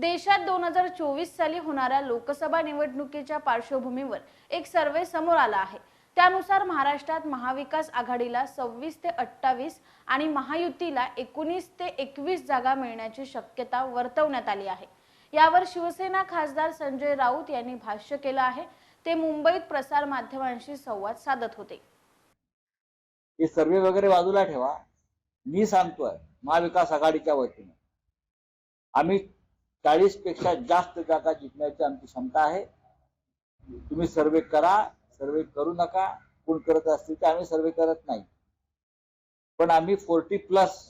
देशात दोन हजार चोवीस साली होणाऱ्या लोकसभा निवडणुकीच्या पार्श्वभूमीवर एक सर्वे समोर आला आहे. त्यानुसार महाराष्ट्रात महाविकास आघाडीला सव्वीस ते अठ्ठावीस आणि महायुतीला एकोणीस ते एकवीस जागा मिळण्याची शक्यता वर्तवण्यात आली आहे. यावर शिवसेना खासदार संजय राऊत यांनी भाष्य केलं आहे. ते मुंबईत प्रसार माध्यमांशी संवाद साधत होते. हे सर्वे वगैरे बाजूला ठेवा. मी सांगतोय महाविकास आघाडीच्या वतीने. आम्ही चाळीसपेक्षा जास्त जागा जिंकण्याची आमची क्षमता आहे. तुम्ही सर्वे करा सर्वे करू नका. कोण करत असतील ते आम्ही सर्वे करत नाही. पण आम्ही फोर्टी प्लस